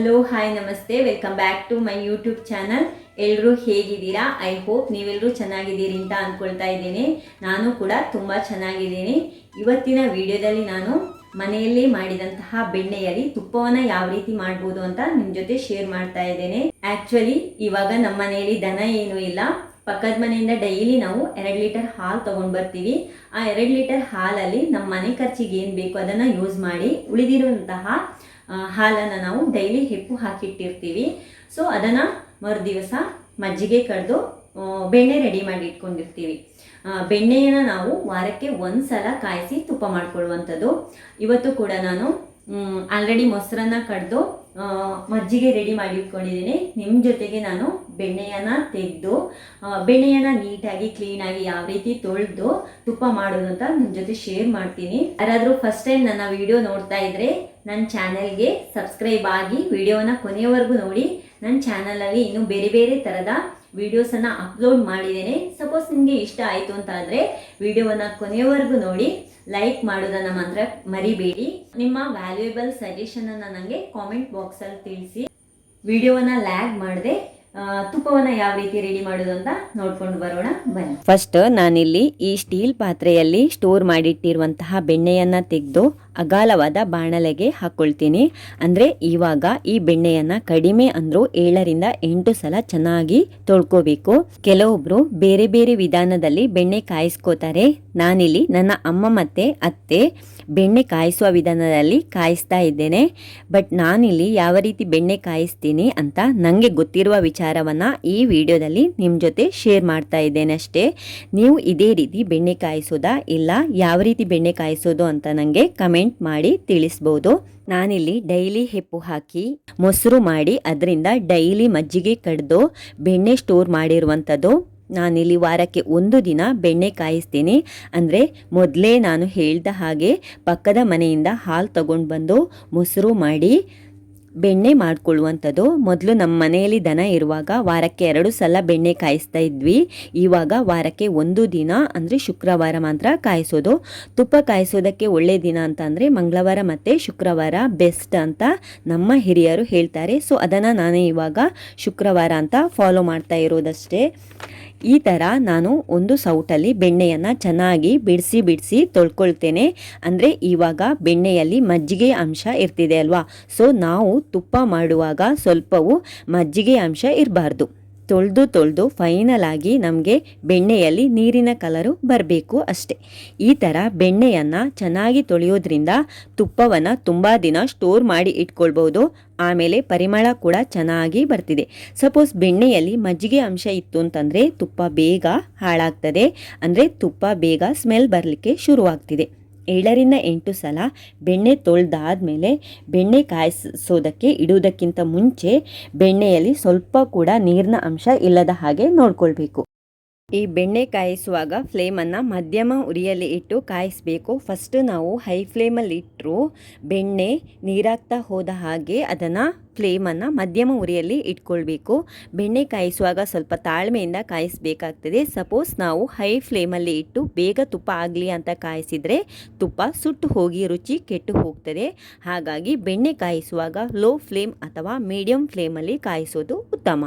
Hello hi ನಮಸ್ತೆ welcome back to my YouTube channel ಎಲ್ಲರೂ ಹೇಗಿದ್ದೀರಾ? ಐ ಹೋಪ್ ನೀವೆಲ್ಲರೂ ಚೆನ್ನಾಗಿದ್ದೀರಿ ಅಂತ ಅಂದ್ಕೊಳ್ತಾ ಇದ್ದೀನಿ. ನಾನು ಕೂಡ ತುಂಬ ಚೆನ್ನಾಗಿದ್ದೀನಿ. ಇವತ್ತಿನ ವಿಡಿಯೋದಲ್ಲಿ ನಾನು ಮನೆಯಲ್ಲೇ ಮಾಡಿದಂತಹ ಬೆಣ್ಣೆಯಲ್ಲಿ ತುಪ್ಪವನ್ನು ಯಾವ ರೀತಿ ಮಾಡ್ಬೋದು ಅಂತ ನಿಮ್ಮ ಜೊತೆ ಶೇರ್ ಮಾಡ್ತಾ ಇದ್ದೇನೆ. ಆ್ಯಕ್ಚುಲಿ ಇವಾಗ ನಮ್ಮ ಮನೆಯಲ್ಲಿ ದನ ಏನೂ ಇಲ್ಲ. ಪಕ್ಕದ ಮನೆಯಿಂದ ಡೈಲಿ ನಾವು ಎರಡು ಲೀಟರ್ ಹಾಲು ತೊಗೊಂಡು ಬರ್ತೀವಿ. ಆ ಎರಡು ಲೀಟರ್ ಹಾಲಲ್ಲಿ ನಮ್ಮ ಮನೆ ಖರ್ಚಿಗೆ ಏನು ಬೇಕು ಅದನ್ನು ಯೂಸ್ ಮಾಡಿ ಉಳಿದಿರುವಂತಹ ಹಾಲನ್ನು ನಾವು ಡೈಲಿ ಹೆಪ್ಪು ಹಾಕಿಟ್ಟಿರ್ತೀವಿ. ಸೊ ಅದನ್ನು ಮರು ದಿವಸ ಮಜ್ಜಿಗೆ ಕಡ್ದು ಬೆಣ್ಣೆ ರೆಡಿ ಮಾಡಿ ಇಟ್ಕೊಂಡಿರ್ತೀವಿ. ಬೆಣ್ಣೆಯನ್ನು ನಾವು ವಾರಕ್ಕೆ ಒಂದು ಸಲ ಕಾಯಿಸಿ ತುಪ್ಪ ಮಾಡ್ಕೊಳ್ಳುವಂಥದ್ದು. ಇವತ್ತು ಕೂಡ ನಾನು ಆಲ್ರೆಡಿ ಮೊಸರನ್ನು ಕಡ್ದು ಮಜ್ಜಿಗೆ ರೆಡಿ ಮಾಡಿ ಇಟ್ಕೊಂಡಿದ್ದೀನಿ. ನಿಮ್ಮ ಜೊತೆಗೆ ನಾನು ಬೆಣ್ಣೆಯನ್ನು ತೆಗೆದು ಬೆಣ್ಣೆಯನ್ನು ನೀಟಾಗಿ ಕ್ಲೀನಾಗಿ ಯಾವ ರೀತಿ ತೊಳೆದು ತುಪ್ಪ ಮಾಡೋದು ಅಂತ ನಿಮ್ಮ ಜೊತೆ ಶೇರ್ ಮಾಡ್ತೀನಿ. ಯಾರಾದರೂ ಫಸ್ಟ್ ಟೈಮ್ ನನ್ನ ವಿಡಿಯೋ ನೋಡ್ತಾ ಇದ್ರೆ ನನ್ನ ಚಾನಲ್ಗೆ ಸಬ್ಸ್ಕ್ರೈಬ್ ಆಗಿ ವಿಡಿಯೋನ ಕೊನೆಯವರೆಗೂ ನೋಡಿ. ನನ್ನ ಚಾನಲಲ್ಲಿ ಇನ್ನೂ ಬೇರೆ ಬೇರೆ ಥರದ ವಿಡಿಯೋಸನ್ನು ಅಪ್ಲೋಡ್ ಮಾಡಿದ್ದೇನೆ. ಸಪೋಸ್ ನಿಮಗೆ ಇಷ್ಟ ಆಯಿತು ಅಂತ ವಿಡಿಯೋವನ್ನ ವಿಡಿಯೋವನ್ನು ಕೊನೆಯವರೆಗೂ ನೋಡಿ ಲೈಕ್ ಮಾಡೋದನ್ನು ಮಾತ್ರ ಮರಿಬೇಡಿ. ನಿಮ್ಮ ವ್ಯಾಲ್ಯೂಯಬಲ್ ಸಜೆಷನನ್ನು ನನಗೆ ಕಾಮೆಂಟ್ ಬಾಕ್ಸಲ್ಲಿ ತಿಳಿಸಿ. ವಿಡಿಯೋವನ್ನು ಲ್ಯಾಗ್ ಮಾಡದೆ ತುಪ್ಪವನ್ನು ಯಾವ ರೀತಿ ರೆಡಿ ಮಾಡೋದು ಅಂತ ನೋಡ್ಕೊಂಡು ಬರೋಣ. ಬನ್ನಿ. ಫಸ್ಟ್ ನಾನಿಲ್ಲಿ ಈ ಸ್ಟೀಲ್ ಪಾತ್ರೆಯಲ್ಲಿ ಸ್ಟೋರ್ ಮಾಡಿಟ್ಟಿರುವಂತಹ ಬೆಣ್ಣೆಯನ್ನು ತೆಗೆದು ಅಗಾಲವಾದ ಬಾಣಲೆಗೆ ಹಾಕ್ಕೊಳ್ತೀನಿ ಅಂದರೆ ಇವಾಗ ಈ ಬೆಣ್ಣೆಯನ್ನು ಕಡಿಮೆ ಅಂದರೂ ಏಳರಿಂದ ಎಂಟು ಸಲ ಚೆನ್ನಾಗಿ ತೊಳ್ಕೋಬೇಕು. ಕೆಲವೊಬ್ರು ಬೇರೆ ಬೇರೆ ವಿಧಾನದಲ್ಲಿ ಬೆಣ್ಣೆ ಕಾಯಿಸ್ಕೋತಾರೆ. ನಾನಿಲ್ಲಿ ನನ್ನ ಅಮ್ಮ ಮತ್ತು ಅತ್ತೆ ಬೆಣ್ಣೆ ಕಾಯಿಸುವ ವಿಧಾನದಲ್ಲಿ ಕಾಯಿಸ್ತಾ ಇದ್ದೇನೆ. ಬಟ್ ನಾನಿಲ್ಲಿ ಯಾವ ರೀತಿ ಬೆಣ್ಣೆ ಕಾಯಿಸ್ತೀನಿ ಅಂತ ನನಗೆ ಗೊತ್ತಿರುವ ವಿಚಾರವನ್ನು ಈ ವಿಡಿಯೋದಲ್ಲಿ ನಿಮ್ಮ ಜೊತೆ ಶೇರ್ ಮಾಡ್ತಾ ಇದ್ದೇನೆ ಅಷ್ಟೇ. ನೀವು ಇದೇ ರೀತಿ ಬೆಣ್ಣೆ ಕಾಯಿಸೋದಾ ಇಲ್ಲ ಯಾವ ರೀತಿ ಬೆಣ್ಣೆ ಕಾಯಿಸೋದು ಅಂತ ನನಗೆ ಕಮೆಂಟ್ ಮಾಡಿ ತಿಳಿಸ್ಬೋದು. ನಾನಿಲ್ಲಿ ಡೈಲಿ ಹೆಪ್ಪು ಹಾಕಿ ಮೊಸರು ಮಾಡಿ ಅದರಿಂದ ಡೈಲಿ ಮಜ್ಜಿಗೆ ಕಡ್ದು ಬೆಣ್ಣೆ ಸ್ಟೋರ್ ಮಾಡಿರುವಂಥದ್ದು. ನಾನಿಲ್ಲಿ ವಾರಕ್ಕೆ ಒಂದು ದಿನ ಬೆಣ್ಣೆ ಕಾಯಿಸ್ತೀನಿ. ಅಂದರೆ ಮೊದಲೇ ನಾನು ಹೇಳ್ದ ಹಾಗೆ ಪಕ್ಕದ ಮನೆಯಿಂದ ಹಾಲು ತಗೊಂಡು ಬಂದು ಮೊಸರು ಮಾಡಿ ಬೆಣ್ಣೆ ಮಾಡ್ಕೊಳ್ಳುವಂಥದ್ದು. ಮೊದಲು ನಮ್ಮ ಮನೆಯಲ್ಲಿ ದನ ಇರುವಾಗ ವಾರಕ್ಕೆ ಎರಡು ಸಲ ಬೆಣ್ಣೆ ಕಾಯಿಸ್ತಾ ಇದ್ವಿ. ಇವಾಗ ವಾರಕ್ಕೆ ಒಂದು ದಿನ, ಅಂದರೆ ಶುಕ್ರವಾರ ಮಾತ್ರ ಕಾಯಿಸೋದು. ತುಪ್ಪ ಕಾಯಿಸೋದಕ್ಕೆ ಒಳ್ಳೆ ದಿನ ಅಂತ ಅಂದರೆ ಮಂಗಳವಾರ ಮತ್ತು ಶುಕ್ರವಾರ ಬೆಸ್ಟ್ ಅಂತ ನಮ್ಮ ಹಿರಿಯರು ಹೇಳ್ತಾರೆ. ಸೊ ಅದನ್ನು ನಾನೇ ಇವಾಗ ಶುಕ್ರವಾರ ಅಂತ ಫಾಲೋ ಮಾಡ್ತಾ ಇರೋದಷ್ಟೇ. ಈ ಥರ ನಾನು ಒಂದು ಸೌಟಲ್ಲಿ ಬೆಣ್ಣೆಯನ್ನು ಚೆನ್ನಾಗಿ ಬಿಡಿಸಿ ಬಿಡಿಸಿ ತೊಳ್ಕೊಳ್ತೇನೆ. ಅಂದರೆ ಇವಾಗ ಬೆಣ್ಣೆಯಲ್ಲಿ ಮಜ್ಜಿಗೆ ಅಂಶ ಇರ್ತಿದೆ ಅಲ್ವಾ? ಸೊ ನಾವು ತುಪ್ಪ ಮಾಡುವಾಗ ಸ್ವಲ್ಪವೂ ಮಜ್ಜಿಗೆ ಅಂಶ ಇರಬಾರ್ದು. ತೊಳೆದು ತೊಳೆದು ಫೈನಲ್ ಆಗಿ ನಮಗೆ ಬೆಣ್ಣೆಯಲ್ಲಿ ನೀರಿನ ಕಲರು ಬರಬೇಕು ಅಷ್ಟೆ. ಈ ಥರ ಬೆಣ್ಣೆಯನ್ನು ಚೆನ್ನಾಗಿ ತೊಳೆಯೋದ್ರಿಂದ ತುಪ್ಪವನ್ನು ತುಂಬ ದಿನ ಸ್ಟೋರ್ ಮಾಡಿ ಇಟ್ಕೊಳ್ಬೋದು. ಆಮೇಲೆ ಪರಿಮಳ ಕೂಡ ಚೆನ್ನಾಗಿ ಬರ್ತಿದೆ. ಸಪೋಸ್ ಬೆಣ್ಣೆಯಲ್ಲಿ ಮಜ್ಜಿಗೆ ಅಂಶ ಇತ್ತು ಅಂತಂದರೆ ತುಪ್ಪ ಬೇಗ ಹಾಳಾಗ್ತದೆ. ಅಂದರೆ ತುಪ್ಪ ಬೇಗ ಸ್ಮೆಲ್ ಬರಲಿಕ್ಕೆ ಶುರುವಾಗ್ತಿದೆ. ಏಳರಿಂದ ಎಂಟು ಸಲ ಬೆಣ್ಣೆ ತೊಳೆದಾದ್ಮೇಲೆ ಬೆಣ್ಣೆ ಕಾಯಿಸೋದಕ್ಕೆ ಇಡುವುದಕ್ಕಿಂತ ಮುಂಚೆ ಬೆಣ್ಣೆಯಲ್ಲಿ ಸ್ವಲ್ಪ ಕೂಡ ನೀರಿನ ಅಂಶ ಇಲ್ಲದ ಹಾಗೆ ನೋಡ್ಕೊಳ್ಬೇಕು. ಈ ಬೆಣ್ಣೆ ಕಾಯಿಸುವಾಗ ಫ್ಲೇಮನ್ನು ಮಧ್ಯಮ ಉರಿಯಲ್ಲಿ ಇಟ್ಟು ಕಾಯಿಸಬೇಕು. ಫಸ್ಟ್ ನಾವು ಹೈ ಫ್ಲೇಮಲ್ಲಿ ಇಟ್ಟರು ಬೆಣ್ಣೆ ನೀರಾಗ್ತಾ ಹೋದ ಹಾಗೆ ಅದನ್ನು ಫ್ಲೇಮನ್ನು ಮಧ್ಯಮ ಉರಿಯಲ್ಲಿ ಇಟ್ಕೊಳ್ಬೇಕು. ಬೆಣ್ಣೆ ಕಾಯಿಸುವಾಗ ಸ್ವಲ್ಪ ತಾಳ್ಮೆಯಿಂದ ಕಾಯಿಸಬೇಕಾಗ್ತದೆ. ಸಪೋಸ್ ನಾವು ಹೈ ಫ್ಲೇಮಲ್ಲಿ ಇಟ್ಟು ಬೇಗ ತುಪ್ಪ ಆಗಲಿ ಅಂತ ಕಾಯಿಸಿದರೆ ತುಪ್ಪ ಸುಟ್ಟು ಹೋಗಿ ರುಚಿ ಕೆಟ್ಟು ಹೋಗ್ತದೆ. ಹಾಗಾಗಿ ಬೆಣ್ಣೆ ಕಾಯಿಸುವಾಗ ಲೋ ಫ್ಲೇಮ್ ಅಥವಾ ಮೀಡಿಯಂ ಫ್ಲೇಮಲ್ಲಿ ಕಾಯಿಸೋದು ಉತ್ತಮ.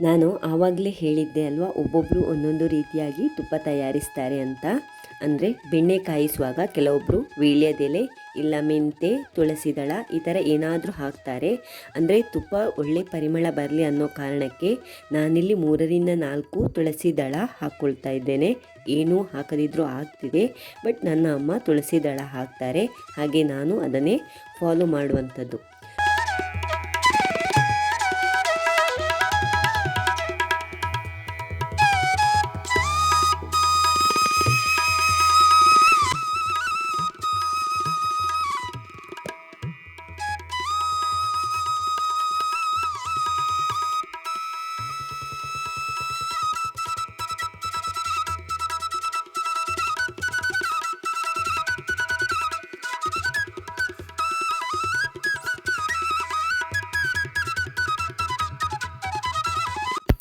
ನಾನು ಆವಾಗಲೇ ಹೇಳಿದ್ದೆ ಅಲ್ವಾ ಒಬ್ಬೊಬ್ಬರು ಒಂದೊಂದು ರೀತಿಯಾಗಿ ತುಪ್ಪ ತಯಾರಿಸ್ತಾರೆ ಅಂತ. ಅಂದರೆ ಬೆಣ್ಣೆ ಕಾಯಿಸುವಾಗ ಕೆಲವೊಬ್ಬರು ವೀಳ್ಯದೆಲೆ ಇಲ್ಲ ಮೆಂತೆ, ತುಳಸಿ ದಳ ಈ ಥರ ಏನಾದರೂ ಹಾಕ್ತಾರೆ. ಅಂದರೆ ತುಪ್ಪ ಒಳ್ಳೆ ಪರಿಮಳ ಬರಲಿ ಅನ್ನೋ ಕಾರಣಕ್ಕೆ ನಾನಿಲ್ಲಿ ಮೂರರಿಂದ ನಾಲ್ಕು ತುಳಸಿ ದಳ ಹಾಕ್ಕೊಳ್ತಾ ಇದ್ದೇನೆ. ಏನೂ ಹಾಕದಿದ್ರೂ ಆಗ್ತಿದೆ, ಬಟ್ ನನ್ನ ಅಮ್ಮ ತುಳಸಿ ದಳ ಹಾಕ್ತಾರೆ. ಹಾಗೆ ನಾನು ಅದನ್ನೇ ಫಾಲೋ ಮಾಡುವಂಥದ್ದು.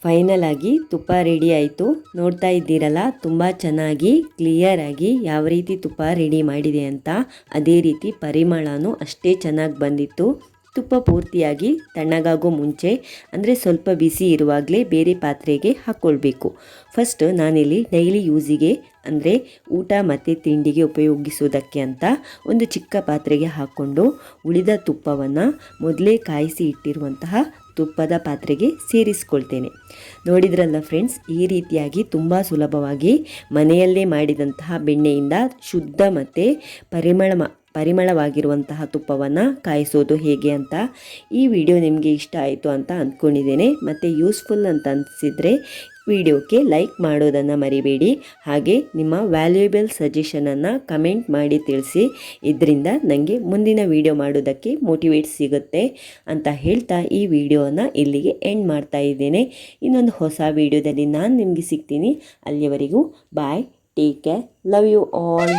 ಫೈನಲ್ ಆಗಿ ತುಪ್ಪ ರೆಡಿ ಆಯಿತು. ನೋಡ್ತಾ ಇದ್ದೀರಲ್ಲ, ತುಂಬ ಚೆನ್ನಾಗಿ ಕ್ಲಿಯರ್ ಆಗಿ ಯಾವ ರೀತಿ ತುಪ್ಪ ರೆಡಿ ಮಾಡಿದೆ ಅಂತ, ಅದೇ ರೀತಿ ಪರಿಮಳನೂ ಅಷ್ಟೇ ಚೆನ್ನಾಗಿ ಬಂದಿತ್ತು. ತುಪ್ಪ ಪೂರ್ತಿಯಾಗಿ ತಣ್ಣಗಾಗೋ ಮುಂಚೆ, ಅಂದರೆ ಸ್ವಲ್ಪ ಬಿಸಿ ಇರುವಾಗಲೇ ಬೇರೆ ಪಾತ್ರೆಗೆ ಹಾಕ್ಕೊಳ್ಬೇಕು ಫಸ್ಟ್ ನಾನಿಲ್ಲಿ ಡೈಲಿ ಯೂಸಿಗೆ ಅಂದರೆ ಊಟ ಮತ್ತು ತಿಂಡಿಗೆ ಉಪಯೋಗಿಸೋದಕ್ಕೆ ಅಂತ ಒಂದು ಚಿಕ್ಕ ಪಾತ್ರೆಗೆ ಹಾಕ್ಕೊಂಡು ಉಳಿದ ತುಪ್ಪವನ್ನು ಮೊದಲೇ ಕಾಯಿಸಿ ಇಟ್ಟಿರುವಂತಹ ತುಪ್ಪದ ಪಾತ್ರೆಗೆ ಸೇರಿಸ್ಕೊಳ್ತೇನೆ. ನೋಡಿದ್ರಲ್ಲ ಫ್ರೆಂಡ್ಸ್ ಈ ರೀತಿಯಾಗಿ ತುಂಬ ಸುಲಭವಾಗಿ ಮನೆಯಲ್ಲೇ ಮಾಡಿದಂತಹ ಬೆಣ್ಣೆಯಿಂದ ಶುದ್ಧ ಮತ್ತು ಪರಿಮಳ ಪರಿಮಳವಾಗಿರುವಂತಹ ತುಪ್ಪವನ್ನು ಕಾಯಿಸೋದು ಹೇಗೆ ಅಂತ ಈ ವಿಡಿಯೋ ನಿಮಗೆ ಇಷ್ಟ ಆಯಿತು ಅಂತ ಅಂದ್ಕೊಂಡಿದ್ದೇನೆ. ಮತ್ತು ಯೂಸ್ಫುಲ್ ಅಂತ ಅನಿಸಿದರೆ ವಿಡಿಯೋಕ್ಕೆ ಲೈಕ್ ಮಾಡೋದನ್ನು ಮರಿಬೇಡಿ. ಹಾಗೆ ನಿಮ್ಮ ವ್ಯಾಲ್ಯೂಯಬಲ್ ಸಜೆಷನನ್ನು ಕಮೆಂಟ್ ಮಾಡಿ ತಿಳಿಸಿ. ಇದರಿಂದ ನನಗೆ ಮುಂದಿನ ವಿಡಿಯೋ ಮಾಡೋದಕ್ಕೆ ಮೋಟಿವೇಟ್ ಸಿಗುತ್ತೆ ಅಂತ ಹೇಳ್ತಾ ಈ ವಿಡಿಯೋನ ಇಲ್ಲಿಗೆ ಎಂಡ್ ಮಾಡ್ತಾ ಇದ್ದೇನೆ. ಇನ್ನೊಂದು ಹೊಸ ವಿಡಿಯೋದಲ್ಲಿ ನಾನು ನಿಮಗೆ ಸಿಗ್ತೀನಿ. ಅಲ್ಲಿಯವರೆಗೂ bye take care love you all